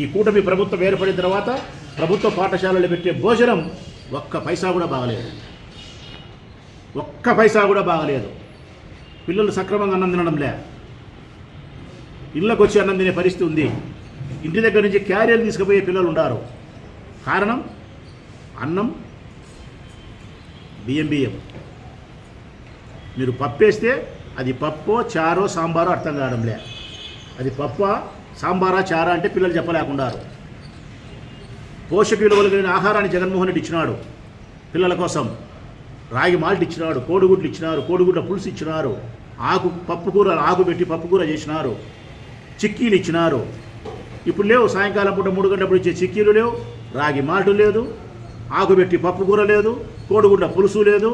ఈ కూటమి ప్రభుత్వం ఏర్పడిన తర్వాత ప్రభుత్వ పాఠశాలలు పెట్టే భోజనం ఒక్క పైసా కూడా బాగలేదు. ఒక్క పైసా కూడా బాగలేదు. పిల్లలు సక్రమంగా అన్నం తినడంలే ఇళ్ళకు వచ్చి అన్నం తినే పరిస్థితి ఉంది. ఇంటి దగ్గర నుంచి క్యారియర్ తీసుకుపోయే పిల్లలు ఉన్నారు కారణం? అన్నం బియ్యం బియ్యం. మీరు పప్పు వేస్తే అది పప్పో చారో సాంబారో అర్థం కావడం లే. అది పప్ప సాంబారా చారా అంటే పిల్లలు చెప్పలేకున్నారు పోషక విలువలు కలిగిన ఆహారాన్ని జగన్మోహన్ రెడ్డి ఇచ్చినాడు. పిల్లల కోసం రాగి మాల్ట్ ఇచ్చినాడు కోడిగుడ్లు ఇచ్చినారు కోడిగుడ్ల పులుసు ఇచ్చినారు ఆకు పప్పు కూర ఆకు పెట్టి పప్పు కూర చేసినారు చిక్కీలు ఇచ్చినారు. ఇప్పుడు లేవు సాయంకాలం పూట మూడు గంటప్పుడు ఇచ్చే చిక్కీలు లేవు రాగి మాల్టు లేదు ఆకు పెట్టి పప్పు కూర లేదు కోడిగుడ్ల పులుసు లేదు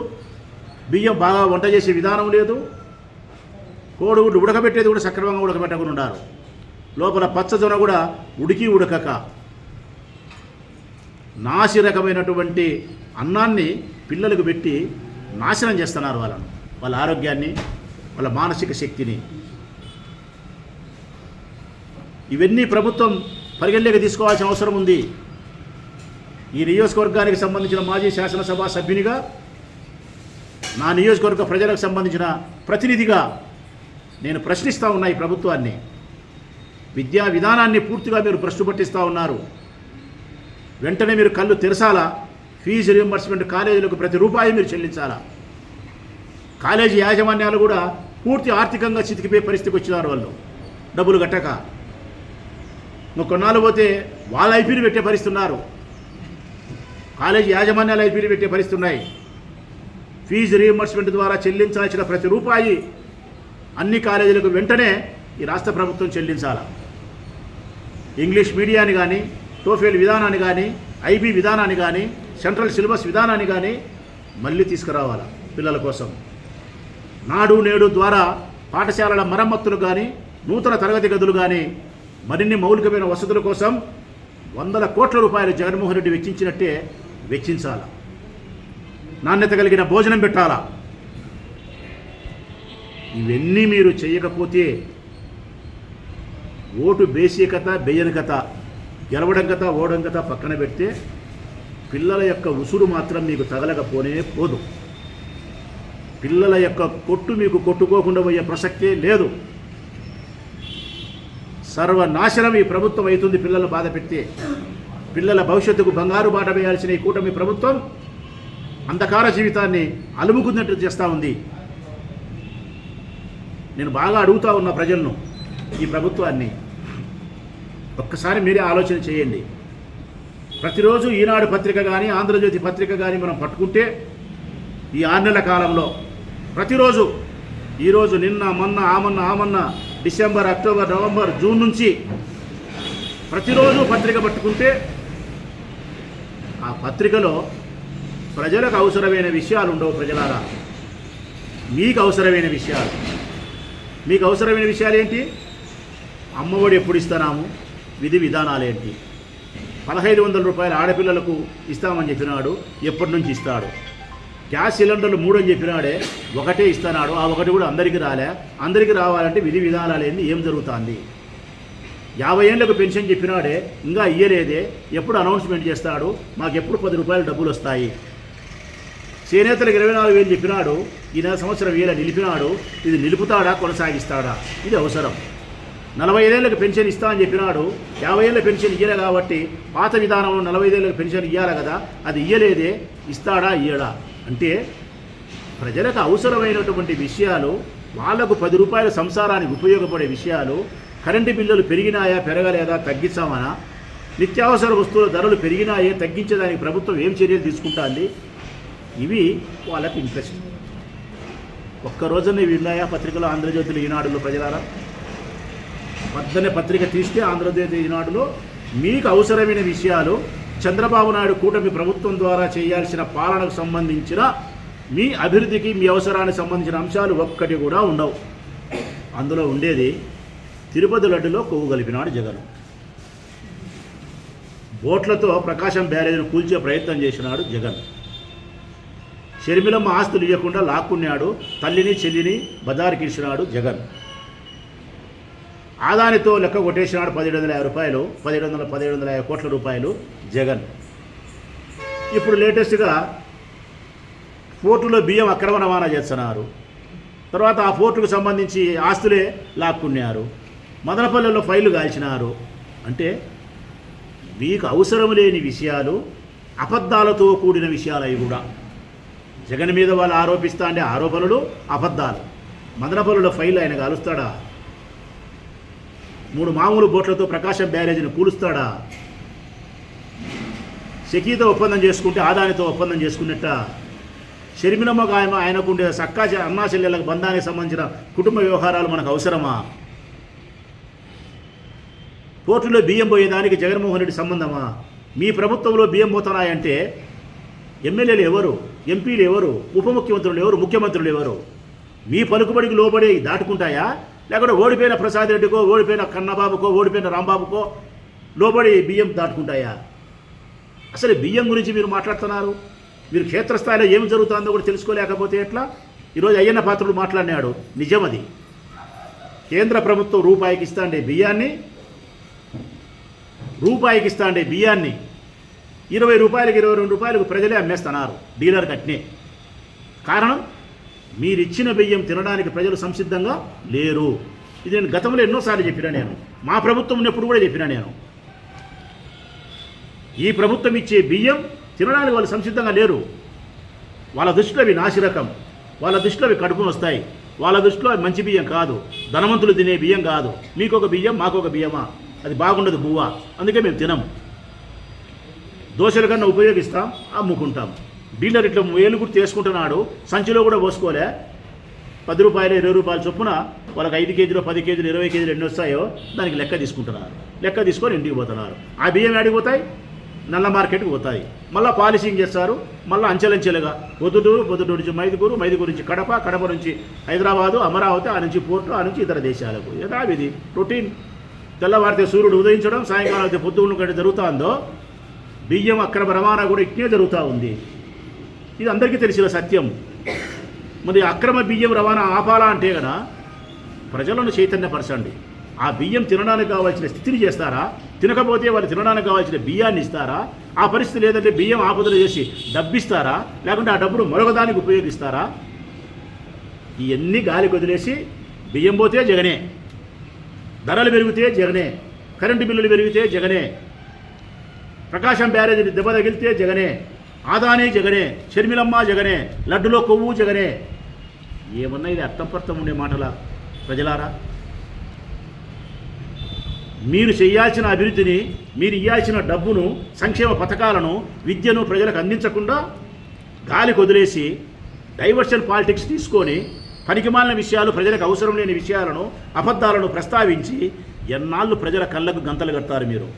బియ్యం బాగా వంట చేసే విధానం లేదు కోడిగుడ్లు ఉడకబెట్టేది కూడా సక్రమంగా ఉడకబెట్టకుండా ఉన్నారు. లోపల పచ్చజొన కూడా ఉడికి ఉడకక. నాసి రకమైనటువంటి అన్నాన్ని పిల్లలకు పెట్టి నాశనం చేస్తున్నారు వాళ్ళను. వాళ్ళ ఆరోగ్యాన్ని వాళ్ళ మానసిక శక్తిని. ఇవన్నీ ప్రభుత్వం పరిగణలోకి తీసుకోవాల్సిన అవసరం ఉంది. ఈ నియోజకవర్గానికి సంబంధించిన మాజీ శాసనసభ సభ్యునిగా నా నియోజకవర్గ ప్రజలకు సంబంధించిన ప్రతినిధిగా నేను ప్రశ్నిస్తూ ఉన్నా ఈ ప్రభుత్వాన్ని. విద్యా విధానాన్ని పూర్తిగా మీరు భ్రష్టు పట్టిస్తూ ఉన్నారు. వెంటనే మీరు కళ్ళు తెరసాలా? ఫీజు రియంబర్స్మెంట్ కాలేజీలకు ప్రతి రూపాయి మీరు చెల్లించాలా? కాలేజీ యాజమాన్యాలు కూడా పూర్తి ఆర్థికంగా చితికిపోయే పరిస్థితికి వచ్చినారు వాళ్ళు. డబ్బులు కట్టక. ఇంకో కొన్నాళ్ళు పోతే వాళ్ళ ఐపీలు పెట్టే పరిస్థితి ఉన్నారు. కాలేజీ యాజమాన్యాలు ఐపీలు పెట్టే పరిస్థితి ఉన్నాయి. ఫీజు రియంబర్స్మెంట్ ద్వారా చెల్లించాల్సిన ప్రతి రూపాయి అన్ని కాలేజీలకు వెంటనే ఈ రాష్ట్ర ప్రభుత్వం చెల్లించాలా? ఇంగ్లీష్ మీడియాని కానీ టోఫెల్ విధానాన్ని కానీ ఐబీ విధానాన్ని కానీ సెంట్రల్ సిలబస్ విధానాన్ని కానీ మళ్ళీ తీసుకురావాలి పిల్లల కోసం. నాడు నేడు ద్వారా పాఠశాలల మరమ్మతులు కానీ నూతన తరగతి గదులు కానీ మరిన్ని మౌలికమైన వసతుల కోసం వందల కోట్ల రూపాయలు జగన్మోహన్ రెడ్డి వెచ్చించినట్టే వెచ్చించాల. నాణ్యత కలిగిన భోజనం పెట్టాలా? ఇవన్నీ మీరు చేయకపోతే ఓటు బేసికత కథ గెలవడం కథ ఓడం కథ పక్కన పెడితే పిల్లల యొక్క ఉసురు మాత్రం మీకు తగలకపోనే పోదు. పిల్లల యొక్క కొట్టు మీకు కొట్టుకోకుండా పోయే ప్రసక్తే లేదు. సర్వనాశనం ఈ ప్రభుత్వం అవుతుంది పిల్లలు బాధ పెడితే. పిల్లల భవిష్యత్తుకు బంగారు బాట వేయాల్సిన ఈ కూటమి ప్రభుత్వం అంధకార జీవితాన్ని అలుముకున్నట్టు చేస్తూ ఉంది. నేను బాగా అడుగుతా ఉన్న ప్రజలను ఈ ప్రభుత్వాన్ని ఒక్కసారి మీరే ఆలోచన చేయండి. ప్రతిరోజు ఈనాడు పత్రిక కానీ ఆంధ్రజ్యోతి పత్రిక కానీ మనం పట్టుకుంటే ఈ ఆరు నెలల కాలంలో ప్రతిరోజు ఈరోజు నిన్న మొన్న ఆమన్న ఆమన్న డిసెంబర్ అక్టోబర్ నవంబర్ జూన్ నుంచి ప్రతిరోజు పత్రిక పట్టుకుంటే ఆ పత్రికలో ప్రజలకు అవసరమైన విషయాలు ఉండవు ప్రజలారా. మీకు అవసరమైన విషయాలు. మీకు అవసరమైన విషయాలు ఏంటి? అమ్మఒడి ఎప్పుడు ఇస్తున్నాము విధి విధానాలేంటి పదహైదు వందల రూపాయలు ఆడపిల్లలకు ఇస్తామని చెప్పినాడు ఎప్పటి నుంచి ఇస్తాడు? గ్యాస్ సిలిండర్లు మూడు అని చెప్పినాడే ఒకటే ఇస్తున్నాడు ఆ ఒకటి కూడా అందరికీ రాలే. అందరికీ రావాలంటే విధి విధానాలేంది ఏం జరుగుతుంది? యాభై ఏళ్ళకు పెన్షన్ చెప్పినాడే ఇంకా ఇయ్యలేదే. ఎప్పుడు అనౌన్స్మెంట్ చేస్తాడు? మాకు ఎప్పుడు పది రూపాయలు డబ్బులు వస్తాయి? చేనేతలకు ఇరవై నాలుగు వేలు చెప్పినాడు ఈ నెల సంవత్సరం వేల నిలిపినాడు. ఇది నిలుపుతాడా కొనసాగిస్తాడా? ఇది అవసరం. నలభై ఐదేళ్ళకి పెన్షన్ ఇస్తా అని చెప్పినాడు. యాభై ఏళ్ళ పెన్షన్ ఇయ్యలే కాబట్టి పాత విధానంలో నలభై ఐదేళ్ళకి పెన్షన్ ఇయ్యాలి కదా. అది ఇయ్యలేదే ఇస్తాడా ఇయ్యడా? అంటే ప్రజలకు అవసరమైనటువంటి విషయాలు వాళ్ళకు పది రూపాయల సంసారానికి ఉపయోగపడే విషయాలు కరెంటు బిల్లులు పెరిగినాయా పెరగలేదా తగ్గించామనా నిత్యావసర వస్తువుల ధరలు పెరిగినాయే తగ్గించడానికి ప్రభుత్వం ఏం చర్యలు తీసుకుంటుంది ఇవి వాళ్ళకి ఇంట్రెస్ట్. ఒక్క రోజున ఇవి ఉన్నాయా పత్రికలో ఆంధ్రజ్యోతిలో ఈనాడులో ప్రజలారా? పద్దనే పత్రిక తీస్తే ఆంధ్రప్రదేశ్ ఈనాడులో మీకు అవసరమైన విషయాలు చంద్రబాబు నాయుడు కూటమి ప్రభుత్వం ద్వారా చేయాల్సిన పాలనకు సంబంధించిన మీ అభివృద్ధికి మీ అవసరానికి సంబంధించిన అంశాలు ఒక్కటి కూడా ఉండవు. అందులో ఉండేది తిరుపతి లడ్డులో కొవ్వు కలిపినాడు జగన్. బోట్లతో ప్రకాశం బ్యారేజ్ను కూల్చే ప్రయత్నం చేసినాడు జగన్. షర్మిలమ్మ ఆస్తులు ఇవ్వకుండా లాక్కున్నాడు తల్లిని చెల్లిని బజారుకిడిచినాడు జగన్. ఆదానితో లెక్క కొట్టేసినాడు పదిహేడు వందల యాభై రూపాయలు. పదిహేడు వందల పదిహేడు వందల యాభై కోట్ల రూపాయలు జగన్. ఇప్పుడు లేటెస్ట్గా పోర్టులో బియ్యం అక్రమ రవాణా చేస్తున్నారు. తర్వాత ఆ పోర్టుకు సంబంధించి ఆస్తులే లాక్కున్నారు. మదనపల్లెలో ఫైళ్ళు కాల్చినారు. అంటే మీకు అవసరం లేని విషయాలు అబద్ధాలతో కూడిన విషయాలు అవి కూడా. జగన్ మీద వాళ్ళు ఆరోపిస్తా అంటే ఆరోపణలు అబద్ధాలు. మదనపల్లెలో ఫైల్ ఆయన కాలుస్తాడా? మూడు మామూలు బోట్లతో ప్రకాశం బ్యారేజీని కూలుస్తాడా? షకీతో ఒప్పందం చేసుకుంటే ఆదానితో ఒప్పందం చేసుకున్నట్ట. షర్మిలమ్మకు ఆయన ఆయనకుండే సక్కా అన్నా చెల్లెలకు బంధానికి సంబంధించిన కుటుంబ వ్యవహారాలు మనకు అవసరమా? పోర్టులో బియ్యం పోయేదానికి జగన్మోహన్ రెడ్డి సంబంధమా? మీ ప్రభుత్వంలో బియ్యం పోతున్నాయంటే ఎమ్మెల్యేలు ఎవరు? ఎంపీలు ఎవరు? ఉప ముఖ్యమంత్రులు ఎవరు? ముఖ్యమంత్రులు ఎవరు? మీ పలుకుబడికి లోబడి దాటుకుంటాయా? లేకుంటే ఓడిపోయిన ప్రసాద్ రెడ్డికో ఓడిపోయిన కన్నబాబుకో ఓడిపోయిన రాంబాబుకో లోబడి బియ్యం దాటుకుంటాయా? అసలు బియ్యం గురించి మీరు మాట్లాడుతున్నారు? మీరు క్షేత్రస్థాయిలో ఏం జరుగుతుందో కూడా తెలుసుకోలేకపోతే ఎట్లా? ఈరోజు అయ్యన్న పాత్రుడు మాట్లాడినాడు. నిజమది. కేంద్ర ప్రభుత్వం రూపాయికి ఇస్తాండే బియ్యాన్ని రూపాయికి ఇస్తాండే బియ్యాన్ని ఇరవై రూపాయలకు ఇరవై రెండు రూపాయలకు ప్రజలే అమ్మేస్తున్నారు. డీలర్ కట్నే. కారణం? మీరు ఇచ్చిన బియ్యం తినడానికి ప్రజలు సంసిద్ధంగా లేరు. ఇది నేను గతంలో ఎన్నోసార్లు చెప్పినా నేను. మా ప్రభుత్వం ఉన్నప్పుడు కూడా చెప్పినా నేను. ఈ ప్రభుత్వం ఇచ్చే బియ్యం తినడానికి వాళ్ళు సంసిద్ధంగా లేరు. వాళ్ళ దృష్టిలో అవి నాసిరకం. వాళ్ళ దృష్టిలో అవి కడుపును వస్తాయి. వాళ్ళ దృష్టిలో అవి మంచి బియ్యం కాదు. ధనవంతులు తినే బియ్యం కాదు. మీకొక బియ్యం మాకొక బియ్యమా? అది బాగుండదు బువ్వ. అందుకే మేము తినం దోశల కన్నా ఉపయోగిస్తాం అమ్ముకుంటాం. డీలర్ ఇట్లా వేలు గుర్తు చేసుకుంటున్నాడు సంచిలో కూడా పోసుకోలే. పది రూపాయలు ఇరవై రూపాయల చొప్పున వాళ్ళకి ఐదు కేజీలు పది కేజీలు ఇరవై కేజీలు ఎన్ని వస్తాయో దానికి లెక్క తీసుకుంటున్నారు. లెక్క తీసుకొని ఇంటికి పోతున్నారు. ఆ బియ్యం ఆడిపోతాయి పోతాయి? నల్ల మార్కెట్కి పోతాయి. మళ్ళీ పాలిషింగ్ చేస్తారు. మళ్ళీ అంచెలంచెలుగా పొద్దుటూరు పొద్దుటూరు నుంచి మైదుకూరు మైదుకూరు నుంచి కడప కడప నుంచి హైదరాబాదు అమరావతి ఆ నుంచి పోర్టు ఆ నుంచి ఇతర దేశాలకు. యథావిధి రొటీన్. తెల్లవారితే సూర్యుడు ఉదయించడం సాయంకాలం అయితే పొద్దున్న కంటే జరుగుతుందో బియ్యం అక్రమ రవాణా కూడా ఇట్నే జరుగుతూ ఉంది. ఇది అందరికీ తెలిసిన సత్యం. మరి అక్రమ బియ్యం రవాణా ఆపాలా అంటే కదా ప్రజలను చైతన్యపరచండి. ఆ బియ్యం తినడానికి కావాల్సిన స్థితిని చేస్తారా? తినకపోతే వాళ్ళు తినడానికి కావాల్సిన బియ్యాన్ని ఇస్తారా? ఆ పరిస్థితి లేదంటే బియ్యం ఆపదలు చేసి డబ్బిస్తారా? లేకుంటే ఆ డబ్బును మరొకదానికి ఉపయోగిస్తారా? ఇవన్నీ గాలి వదిలేసి బియ్యం పోతే జగనే. ధరలు పెరిగితే జగనే. కరెంటు బిల్లులు పెరిగితే జగనే. ప్రకాశం బ్యారేజీని దెబ్బ తగిలితే జగనే. ఆదాని జగనే షర్మిలమ్మ జగనే లడ్డులో కొవ్వు జగనే. ఏమన్నా ఇది అర్థం పర్థం ఉండే మాటల ప్రజలారా? మీరు చేయాల్సిన అభివృద్ధిని మీరు ఇవ్వాల్సిన డబ్బును సంక్షేమ పథకాలను విద్యను ప్రజలకు అందించకుండా గాలికి వదిలేసి డైవర్షన్ పాలిటిక్స్ తీసుకొని పనికిమాలిన విషయాలు ప్రజలకు అవసరం లేని విషయాలను అబద్ధాలను ప్రస్తావించి ఎన్నాళ్ళు ప్రజల కళ్ళకు గంతలు కడతారు మీరు.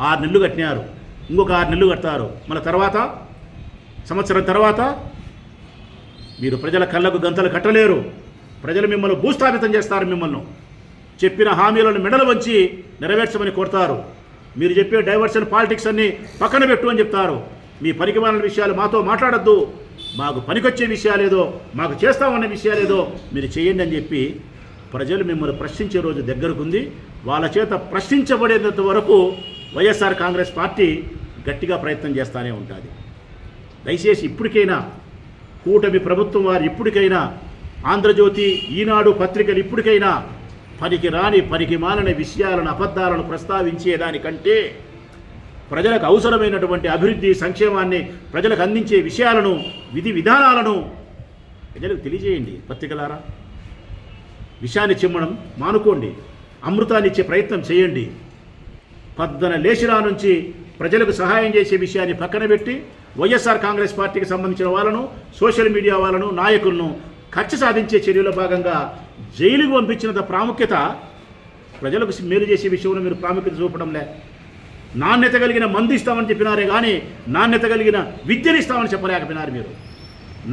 ఆరు నెలలు కట్టినారు. ఇంకొక ఆరు నెలలు కడతారు. మన తర్వాత? సంవత్సరం తర్వాత మీరు ప్రజల కళ్ళకు గంతలు కట్టలేరు. ప్రజలు మిమ్మల్ని భూస్థాపితం చేస్తారు మిమ్మల్ని. చెప్పిన హామీలను మెడలు వంచి నెరవేర్చమని కోరుతారు. మీరు చెప్పే డైవర్షన్ పాలిటిక్స్ అన్ని పక్కన పెట్టు అని చెప్తారు. మీ పనికిమాలిన విషయాలు మాతో మాట్లాడొద్దు. మాకు పనికొచ్చే విషయాలేదో మాకు చేస్తామన్న విషయాలేదో మీరు చేయండి అని చెప్పి ప్రజలు మిమ్మల్ని ప్రశ్నించే రోజు దగ్గరకుంది. వాళ్ళ చేత ప్రశ్నించబడేంత వరకు వైఎస్ఆర్ కాంగ్రెస్ పార్టీ గట్టిగా ప్రయత్నం చేస్తూనే ఉంటుంది. దయచేసి ఇప్పటికైనా కూటమి ప్రభుత్వం వారు ఇప్పటికైనా ఆంధ్రజ్యోతి ఈనాడు పత్రికలు ఇప్పటికైనా పనికి రాని పనికి మాలని విషయాలను అబద్ధాలను ప్రస్తావించేదానికంటే ప్రజలకు అవసరమైనటువంటి అభివృద్ధి సంక్షేమాన్ని ప్రజలకు అందించే విషయాలను విధి విధానాలను ప్రజలకు తెలియజేయండి. పత్రికలారా విషాన్ని చిమ్మడం మానుకోండి. అమృతాన్ని ఇచ్చే ప్రయత్నం చేయండి. పద్దన లేచిరా నుంచి ప్రజలకు సహాయం చేసే విషయాన్ని పక్కన పెట్టి వైఎస్ఆర్ కాంగ్రెస్ పార్టీకి సంబంధించిన వాళ్ళను సోషల్ మీడియా వాళ్ళను నాయకులను కక్ష సాధించే చర్యలో భాగంగా జైలుకు పంపించినంత ప్రాముఖ్యత ప్రజలకు మేలు చేసే విషయంలో మీరు ప్రాముఖ్యత చూపడం లే నాణ్యత కలిగిన మందు ఇస్తామని చెప్పినారే కానీ నాణ్యత కలిగిన విద్యను ఇస్తామని చెప్పలేకపోయినారు మీరు.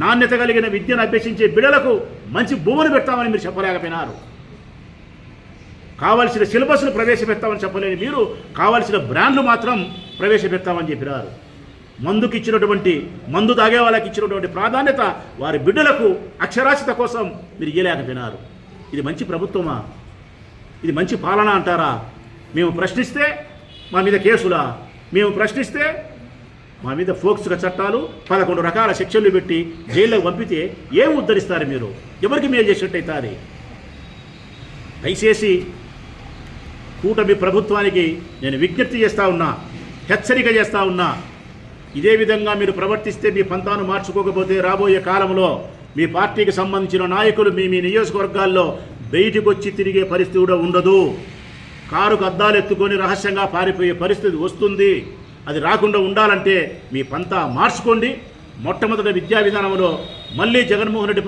నాణ్యత కలిగిన విద్యను అభ్యసించే బిడలకు మంచి భూములు పెడతామని మీరు చెప్పలేకపోయినారు. కావాల్సిన సిలబస్ను ప్రవేశపెడతామని చెప్పలేని మీరు కావాల్సిన బ్రాండ్లు మాత్రం ప్రవేశపెడతామని చెప్పినారు. మందుకి ఇచ్చినటువంటి మందు తాగే వాళ్ళకి ఇచ్చినటువంటి ప్రాధాన్యత వారి బిడ్డలకు అక్షరాస్యత కోసం మీరు ఇయ్యలేకపోయినారు. ఇది మంచి ప్రభుత్వమా? ఇది మంచి పాలన అంటారా? మేము ప్రశ్నిస్తే మా మీద కేసులా? మేము ప్రశ్నిస్తే మా మీద ఫోక్స్గా చట్టాలు పదకొండు రకాల శిక్షలు పెట్టి జైల్లో పంపితే ఏం ఉద్ధరిస్తారు మీరు? ఎవరికి మేలు చేసినట్టయితే అది దయచేసి కూటమి ప్రభుత్వానికి నేను విజ్ఞప్తి చేస్తా ఉన్నా హెచ్చరిక చేస్తా ఉన్నా ఇదే విధంగా మీరు ప్రవర్తిస్తే మీ పంతాను మార్చుకోకపోతే రాబోయే కాలంలో మీ పార్టీకి సంబంధించిన నాయకులు మీ మీ నియోజకవర్గాల్లో బయటికి వచ్చి తిరిగే పరిస్థితి కూడా ఉండదు. కారుకు అద్దాలు ఎత్తుకొని రహస్యంగా పారిపోయే పరిస్థితి వస్తుంది. అది రాకుండా ఉండాలంటే మీ పంతా మార్చుకోండి. మొట్టమొదటి విద్యా విధానంలో మళ్ళీ జగన్మోహన్ రెడ్డి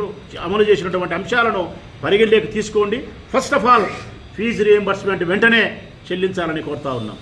అమలు చేసినటువంటి అంశాలను పరిగణలోకి తీసుకోండి. First of all fee reimbursement వెంటనే చెల్లించాలని కోరుతా ఉన్నాం.